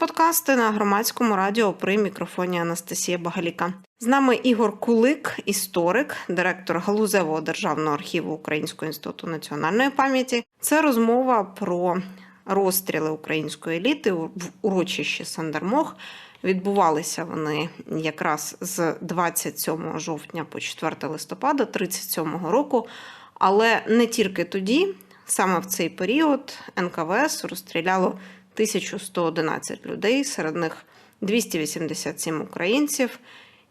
подкасти на громадському радіо при мікрофоні Анастасія Багаліка. З нами Ігор Кулик, історик, директор галузевого державного архіву Українського інституту національної пам'яті. Це розмова про розстріли української еліти в урочищі Сандермох. Відбувалися вони якраз з 27 жовтня по 4 листопада 37 року. Але не тільки тоді, саме в цей період НКВС розстріляло 1111 людей, серед них 287 українців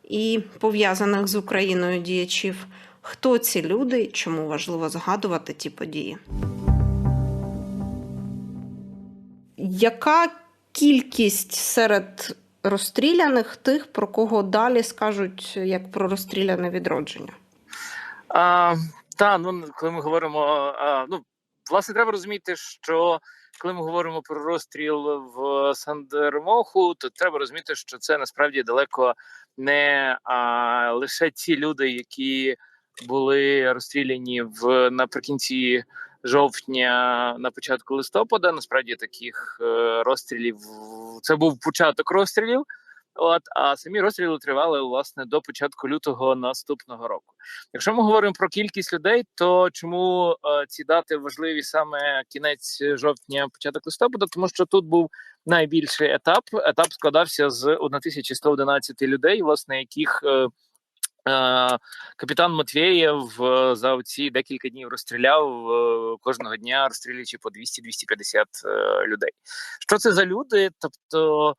і пов'язаних з Україною діячів. Хто ці люди? Чому важливо згадувати ті події? Яка кількість серед розстріляних тих, про кого далі скажуть як про розстріляне відродження? А, Та ну коли ми говоримо, а, ну власне, треба розуміти, що коли ми говоримо про розстріл в Сандермоху, то треба розуміти, що це насправді далеко не а, лише ті люди, які були розстріляні в наприкінці жовтня, на початку листопада. Насправді таких е, розстрілів це був початок розстрілів. От а самі розстріли тривали власне до початку лютого наступного року. Якщо ми говоримо про кількість людей, то чому е, ці дати важливі саме кінець жовтня, початок листопада? Тому що тут був найбільший етап. Етап складався з 1111 людей, власне, яких е, е, Капітан Матвєєв е, за ці декілька днів розстріляв е, кожного дня, розстрілюючи по 200-250 е, людей. Що це за люди? Тобто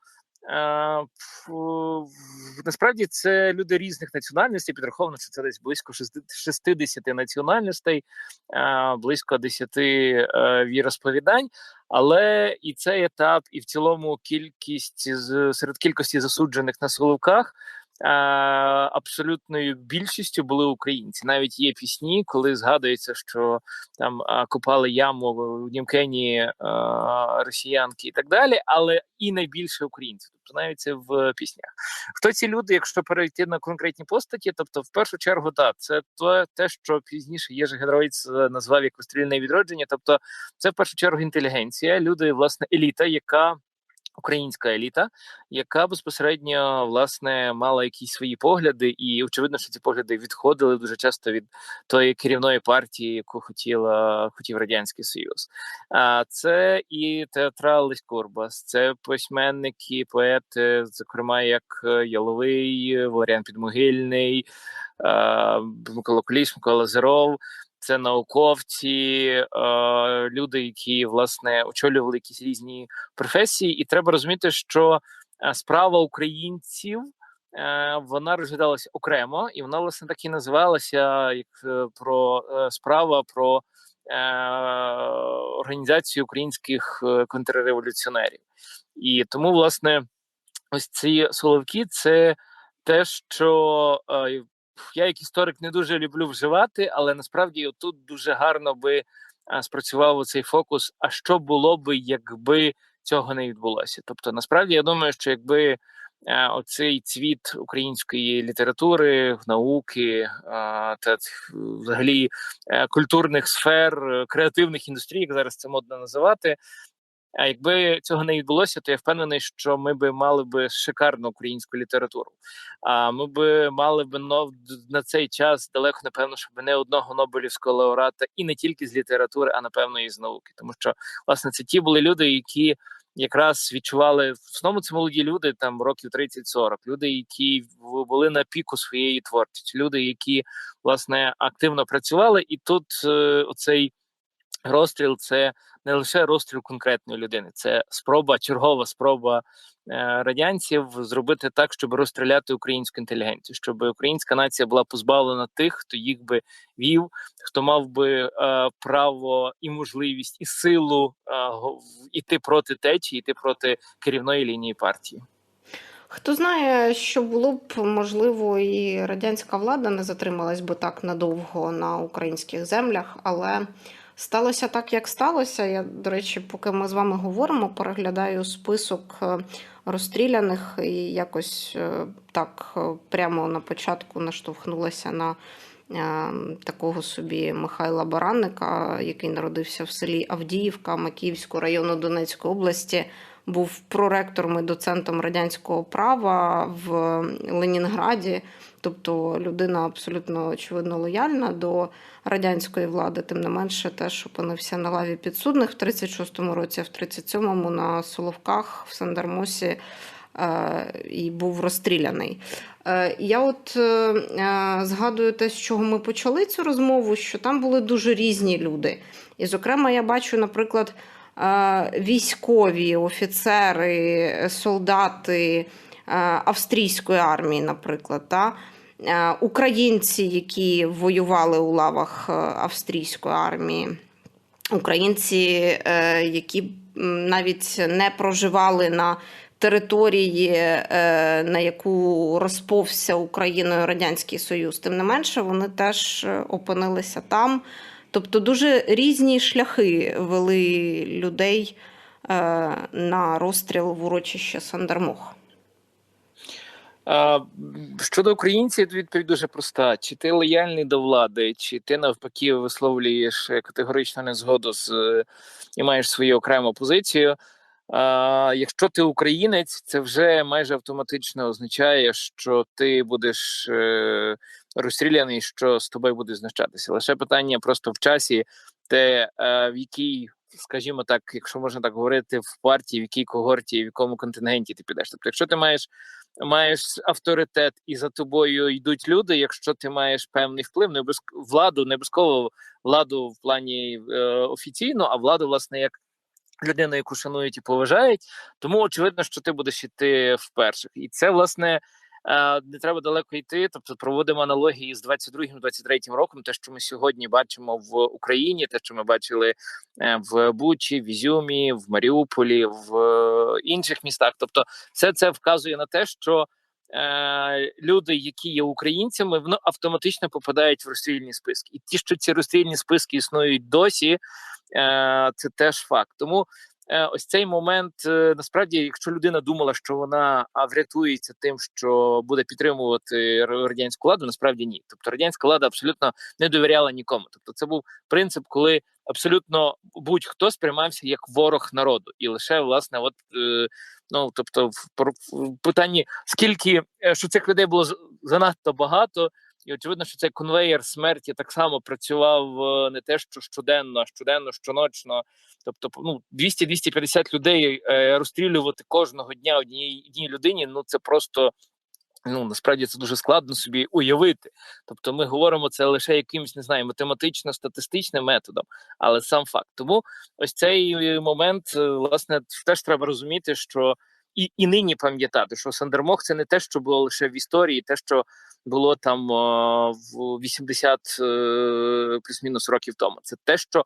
насправді це люди різних національностей. Підраховано, що це десь близько 60 національностей, близько 10 е, віросповідань. Але і цей етап, і в цілому кількість серед кількості засуджених на Соловках абсолютною більшістю були українці. Навіть є пісні, коли згадується, що там копали яму в Німкені росіянки і так далі, але і найбільше українців. Тобто навіть це в піснях. Хто ці люди, якщо перейти на конкретні постаті, тобто, в першу чергу, так, це то, те, що пізніше Єжи Гедровець назвав як розстрільне відродження. Тобто, це в першу чергу інтелігенція, люди, власне, еліта, яка українська еліта, яка безпосередньо власне мала якісь свої погляди, і очевидно, що ці погляди відходили дуже часто від тої керівної партії, яку хотіла хотів радянський союз. А це і театрал Лесь Курбас, це письменники, поети, зокрема як Яловий, Валеріан Підмогильний, Микола Куліш, Микола Зеров це науковці, е, люди, які власне очолювали якісь різні професії, і треба розуміти, що е, справа українців. Е, вона розглядалася окремо, і вона власне так і називалася як про справа про організацію українських контрреволюціонерів. І тому, власне, ось ці соловки це те, що я, як історик, не дуже люблю вживати, але насправді тут дуже гарно би спрацював цей фокус. А що було би, якби цього не відбулося? Тобто, насправді я думаю, що якби оцей цвіт української літератури, науки та взагалі е, культурних сфер, креативних індустрій, як зараз це модно називати, а якби цього не відбулося, то я впевнений, що ми би мали би шикарну українську літературу. А ми би мали би на цей час далеко, напевно, щоб не одного Нобелівського лауреата, і не тільки з літератури, а напевно і з науки. Тому що власне це ті були люди, які якраз відчували в основному це молоді люди, там років 30-40, люди, які були на піку своєї творчості, люди, які власне активно працювали, і тут е, оцей розстріл це не лише розстріл конкретної людини, це спроба, чергова спроба е, радянців зробити так, щоб розстріляти українську інтелігенцію, щоб українська нація була позбавлена тих, хто їх би вів, хто мав би е, право і можливість, і силу е, іти проти течії, іти проти керівної лінії партії. Хто знає, що було б можливо, і радянська влада не затрималась би так надовго на українських землях, але Сталося так, як сталося. Я, до речі, поки ми з вами говоримо, переглядаю список е, розстріляних і якось е, так е, прямо на початку наштовхнулася на такого собі Михайла Баранника, який народився в селі Авдіївка Макіївського району Донецької області був проректором і доцентом радянського права в Ленінграді. Тобто людина абсолютно очевидно лояльна до радянської влади, тим не менше, теж опинився на лаві підсудних в 36-му році, а в 37-му на Соловках в Сандармосі е, і був розстріляний. Е, Я от е, згадую те, з чого ми почали цю розмову, що там були дуже різні люди. І, зокрема, я бачу, наприклад, військові, офіцери, солдати австрійської армії, наприклад. Та? Е, Українці, які воювали у лавах е, австрійської армії, українці, е, які навіть не проживали на території, е, на яку розповся Україною Радянський Союз. Тим не менше, вони теж е, опинилися там. Тобто дуже різні шляхи вели людей е, на розстріл в урочище Сандармох. Щодо українців, відповідь дуже проста: чи ти лояльний до влади, чи ти навпаки висловлюєш е, категоричну незгоду з е, і маєш свою окрему позицію. А, якщо ти українець, це вже майже автоматично означає, що ти будеш е, розстріляний, що з тобою буде знущатися. Лише питання просто в часі, те е, в якій, скажімо так, якщо можна так говорити, в партії, в якій когорті, в якому контингенті ти підеш. Тобто, якщо ти маєш маєш авторитет і за тобою йдуть люди. Якщо ти маєш певний вплив, не владу, не обов'язково владу в плані е, офіційно, а владу, власне, як людину, яку шанують і поважають. Тому очевидно, що ти будеш йти в перших, і це власне. Е, Не треба далеко йти, тобто проводимо аналогії з 22-23 роком. Те, що ми сьогодні бачимо в Україні, те, що ми бачили е, в Бучі, в Ізюмі, в Маріуполі, в е, інших містах. Тобто, все це вказує на те, що люди, які є українцями, воно автоматично попадають в розстрільні списки. І ті, що ці розстрільні списки існують досі, це теж факт. Тому ось цей момент е, насправді, якщо людина думала, що вона врятується тим, що буде підтримувати радянську владу, насправді ні. Тобто радянська влада абсолютно не довіряла нікому. Тобто, це був принцип, коли абсолютно будь-хто сприймався як ворог народу, і лише власне, от е, ну тобто, в, питанні скільки е, що цих людей було занадто багато. І очевидно, що цей конвейер смерті так само працював е, не те, що щоденно, а щоденно, щоночно. Тобто, ну 200-250 людей е, розстрілювати кожного дня одній одній людині. Ну це просто ну насправді це дуже складно собі уявити. Тобто, ми говоримо це лише якимось не знаю, математично-статистичним методом, але сам факт. Тому ось цей момент, е, власне, теж треба розуміти, що. І, і нині пам'ятати, що Сандермох це не те, що було лише в історії, те, що було там о, в 80 е, плюс-мінус років тому. Це те, що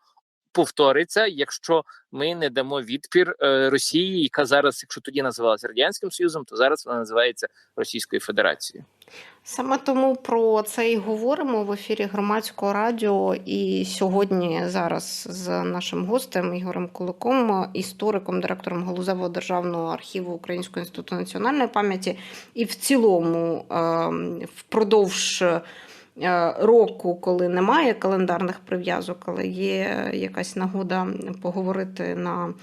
повториться, якщо ми не дамо відпір е, Росії, яка зараз, якщо тоді називалася радянським Союзом, то зараз вона називається Російською Федерацією. Саме тому про це і говоримо в ефірі громадського радіо. І сьогодні зараз з нашим гостем Ігорем Куликом, істориком, директором Галузевого державного архіву Українського інституту національної пам'яті, і в цілому ем, впродовж року, коли немає календарних прив'язок, але є якась нагода поговорити на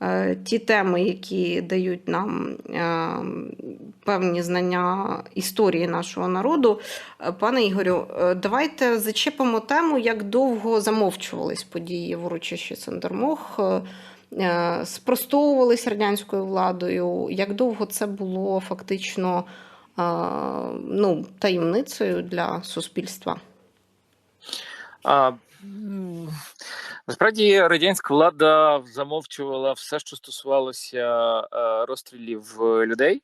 е, ті теми, які дають нам е, певні знання історії нашого народу. Е, Пане Ігорю, е, давайте зачепимо тему, як довго замовчувались події в урочищі Сандермох, е, е, спростовувались радянською владою. Як довго це було фактично е, ну, таємницею для суспільства? А, насправді радянська влада замовчувала все, що стосувалося е, розстрілів е, людей.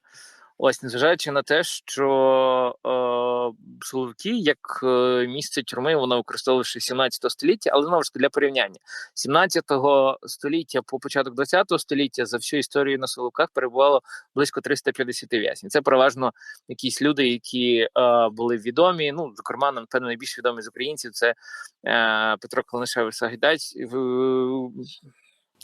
Ось, незважаючи на те, що е, Соловки, як е, місце тюрми, воно використовували 17 століття, але знову ж таки для порівняння 17 століття по початок 20 століття за всю історію на Соловках перебувало близько 350 в'язнів. Це переважно якісь люди, які е, були відомі. Ну, зокрема, напевно, найбільш відомі з українців це е, Петро Каланишевич Сагайдач. В-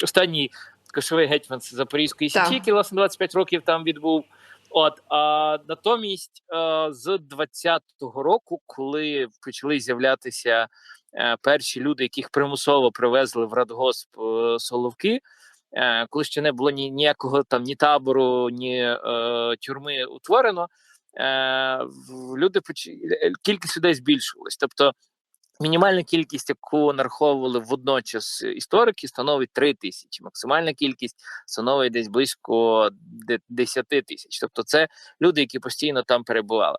Останній кошовий гетьман Запорізької. Січі, який власне 25 років там відбув. От а натомість е, з 20-го року, коли почали з'являтися е, перші люди, яких примусово привезли в Радгосп е, Соловки, е, коли ще не було ні, ніякого там ні табору, ні е, тюрми утворено, е, люди поч... кількість людей збільшувалась. Тобто мінімальна кількість, яку нараховували водночас історики, становить 3 тисячі. Максимальна кількість становить десь близько де- 10 тисяч. Тобто, це люди, які постійно там перебували.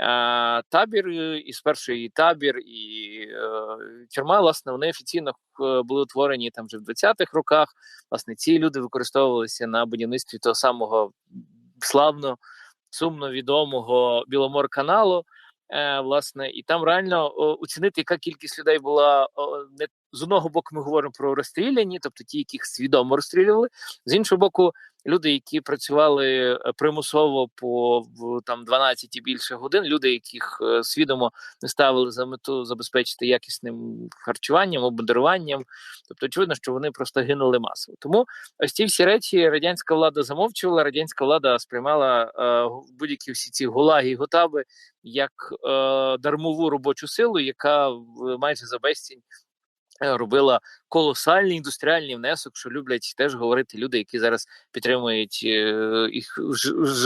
Е, Табір е, і спершу і табір, і е, тюрма, власне, вони офіційно е, були утворені там вже в 20-х роках. Власне, ці люди використовувалися на будівництві того самого славно, сумно відомого Біломор-каналу. Е, власне, і там реально оцінити, яка кількість людей була не з одного боку, ми говоримо про розстріляні, тобто ті, яких свідомо розстрілювали. З іншого боку, люди, які працювали е, примусово по там 12 і більше годин, люди, яких е, свідомо не ставили за мету забезпечити якісним харчуванням, обдаруванням. Тобто, очевидно, що вони просто гинули масово. Тому ось ці всі речі радянська влада замовчувала. Радянська влада сприймала е, будь-які всі ці гулаги і готаби як е, дармову робочу силу, яка майже за безцінь робила колосальний індустріальний внесок, що люблять теж говорити люди, які зараз підтримують е, їх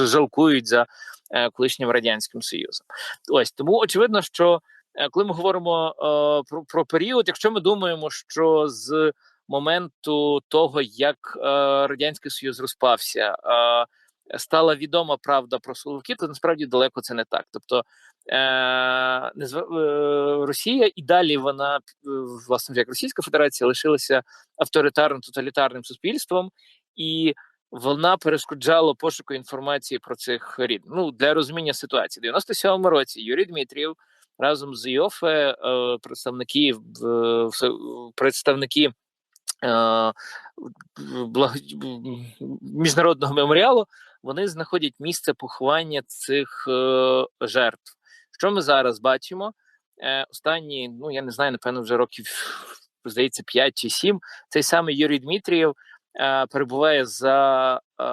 жалкують за е, колишнім радянським союзом. Ось тому очевидно, що е, коли ми говоримо е, про, про період, якщо ми думаємо, що з моменту того, як е, радянський союз розпався. Стала відома правда про Соловки, то насправді далеко це не так. Тобто е, е, Росія і далі вона, е, власне, як Російська Федерація, лишилася авторитарним тоталітарним суспільством, і вона перешкоджала пошуку інформації про цих рід. Ну для розуміння ситуації. У 97-му році Юрій Дмитрів разом з Йофе, е, представники представники. міжнародного меморіалу вони знаходять місце поховання цих е, жертв. Що ми зараз бачимо? Е, останні, ну я не знаю, напевно, вже років здається 5 чи 7, Цей самий Юрій Дмитрієв е, перебуває за е,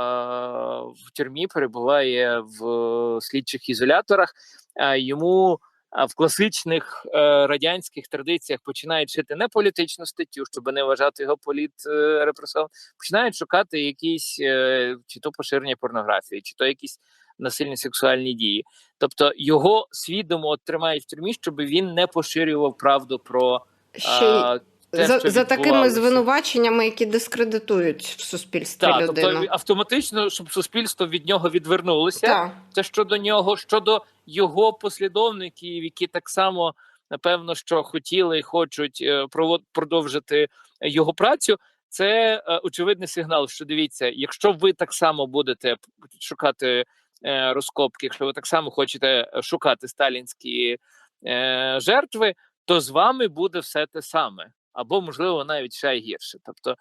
в тюрмі, перебуває в слідчих ізоляторах. Е, йому в класичних е, радянських традиціях починають шити не політичну статтю, щоб не вважати його політ е, починають шукати якісь е, чи то поширення порнографії, чи то якісь насильні сексуальні дії. Тобто його свідомо тримають в тюрмі, щоб він не поширював правду про Ще а, те, за, за такими звинуваченнями, які дискредитують в суспільстві Так, людину. тобто автоматично, щоб суспільство від нього відвернулося. Так. Це щодо нього, щодо його послідовників, які так само напевно що хотіли і хочуть е, продовжити його працю. Це е, очевидний сигнал, що дивіться, якщо ви так само будете шукати е, розкопки, якщо ви так само хочете шукати сталінські жертви, то з вами буде все те саме, або можливо навіть ще й гірше. Тобто,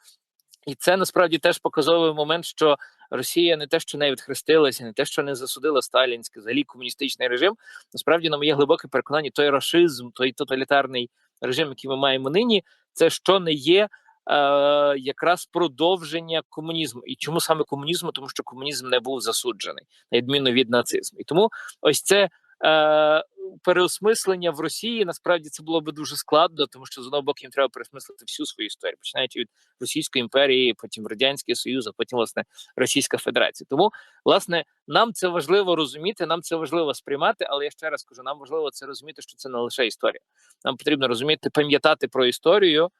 і це насправді теж показовий момент, що Росія не те, що не відхрестилася, не те, що не засудила сталінський, взагалі комуністичний режим. Насправді, на моє глибоке переконання, той рашизм, той тоталітарний режим, який ми маємо нині, це що не є. Е, якраз продовження комунізму, і чому саме комунізму? Тому що комунізм не був засуджений, на відміну від нацизму. І тому ось це е, переосмислення в Росії насправді це було би дуже складно, тому що з одного боку їм треба переосмислити всю свою історію, починаючи від Російської імперії, потім Радянський Союз, а потім власне Російська Федерація. Тому власне нам це важливо розуміти, нам це важливо сприймати. Але я ще раз кажу, нам важливо це розуміти, що це не лише історія. Нам потрібно розуміти, пам'ятати про історію,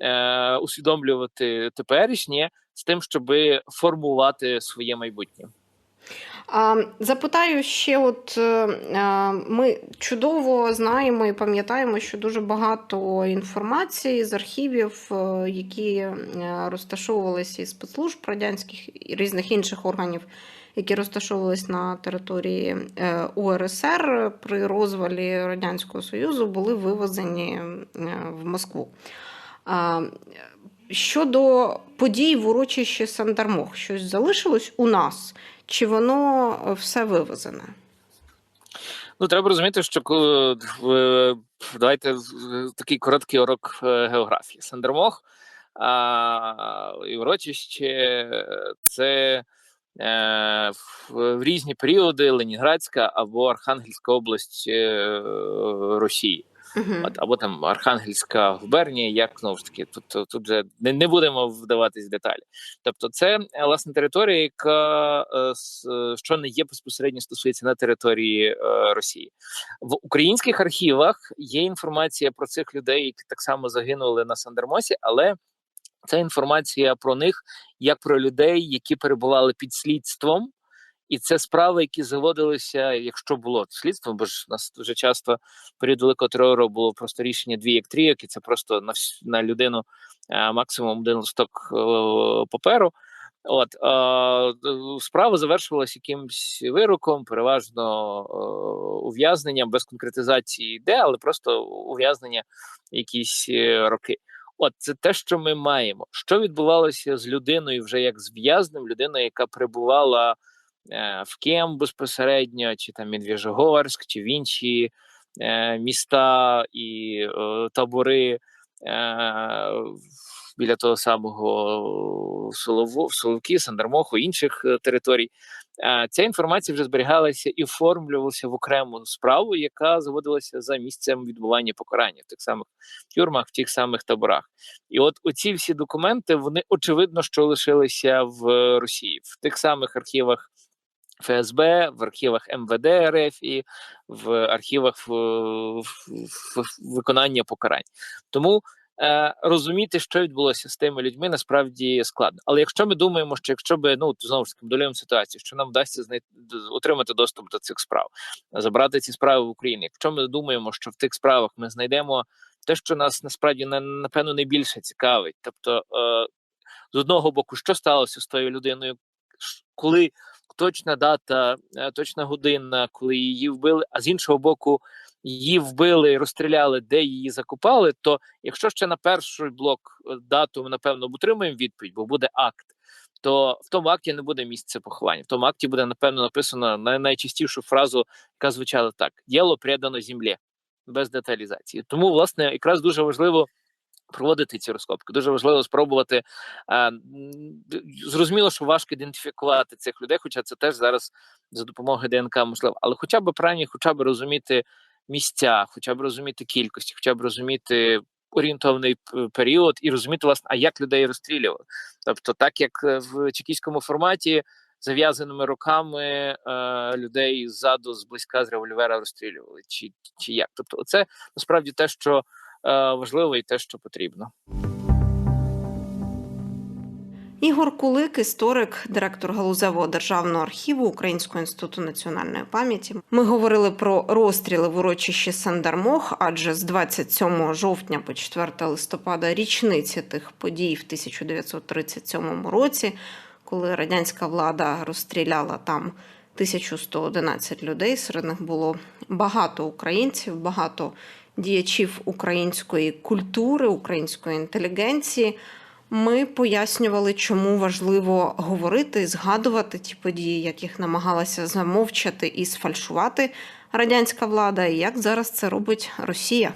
е, усвідомлювати теперішнє з тим, щоб формувати своє майбутнє. Запитаю ще: от е, е, ми чудово знаємо і пам'ятаємо, що дуже багато інформації з архівів, е, які розташовувалися із спецслужб радянських і різних інших органів, які розташовувалися на території УРСР при розвалі Радянського Союзу, були вивезені в Москву. Щодо подій в урочищі Сандармох, щось залишилось у нас, чи воно е, все вивезене? Ну, треба розуміти, що е, давайте такий короткий урок е, географії. Сандермох а, і урочище це е, в, різні періоди Ленінградська або Архангельська область Росії. От, або там Архангельська губернія, як знову ж таки, тут, тут, вже не, не будемо вдаватись в деталі. Тобто, це е, власне територія, яка е, е, що не є безпосередньо стосується на території Росії. В українських архівах є інформація про цих людей, які так само загинули на Сандермосі, але це інформація про них як про людей, які перебували під слідством. І це справи, які заводилися, якщо було слідство, бо ж нас дуже часто період великого терору було просто рішення дві як трійок, і це просто на на людину е, максимум один листок е, паперу. От е, справа завершувалася якимсь вироком, переважно ув'язненням без конкретизації де, але просто ув'язнення якісь роки. От це те, що ми маємо. Що відбувалося з людиною, вже як з в'язнем, людиною, яка перебувала в Кем безпосередньо, чи там Медвежогорськ, чи в інші е, міста і е, табори е, біля того самого Солово, Соловки, Сандармоху, інших е, територій. Е, ця інформація вже зберігалася і оформлювалася в окрему справу, яка заводилася за місцем відбування покарання в тих самих тюрмах, в тих самих таборах. І от оці всі документи вони очевидно, що лишилися в Росії в тих самих архівах. ФСБ, в архівах МВД РФ і в архівах в, в, виконання покарань. Тому е, розуміти, що відбулося з тими людьми, насправді складно. Але якщо ми думаємо, що якщо би ну знову ж таки моделюємо ситуацію, що нам вдасться знайти отримати доступ до цих справ, забрати ці справи в Україні. Якщо ми думаємо, що в тих справах ми знайдемо те, що нас насправді напевно найбільше цікавить, тобто е, з одного боку, що сталося з тою людиною, коли точна дата, е, точна година, коли її вбили, а з іншого боку, її вбили, розстріляли, де її закопали. То якщо ще на перший блок е, дату ми напевно отримаємо відповідь, бо буде акт. То в тому акті не буде місця поховання. В тому акті буде напевно написано най- найчастішу фразу, яка звучала так: діло предано землі без деталізації. Тому, власне, якраз дуже важливо проводити ці розкопки. Дуже важливо спробувати. е, Зрозуміло, що важко ідентифікувати цих людей, хоча це теж зараз за допомогою ДНК можливо, але хоча б правильні, хоча б розуміти місця, хоча б розуміти кількості, хоча б розуміти. Орієнтовний період і розуміти, власне, а як людей розстрілювали. Тобто, так як е, в чекійському форматі зав'язаними руками е, людей ззаду зблизька з револьвера розстрілювали, чи, чи як. Тобто, це насправді те, що важливо, і те, що потрібно. Ігор Кулик, історик, директор галузевого державного архіву Українського інституту національної пам'яті. Ми говорили про розстріли в урочищі Сандармох, адже з 27 жовтня по 4 листопада річниці тих подій в 1937 році, коли радянська влада розстріляла там 1111 людей. Серед них було багато українців, багато діячів української культури, української інтелігенції. Ми пояснювали, чому важливо говорити, згадувати ті події, яких намагалася замовчати і сфальшувати радянська влада, і як зараз це робить Росія.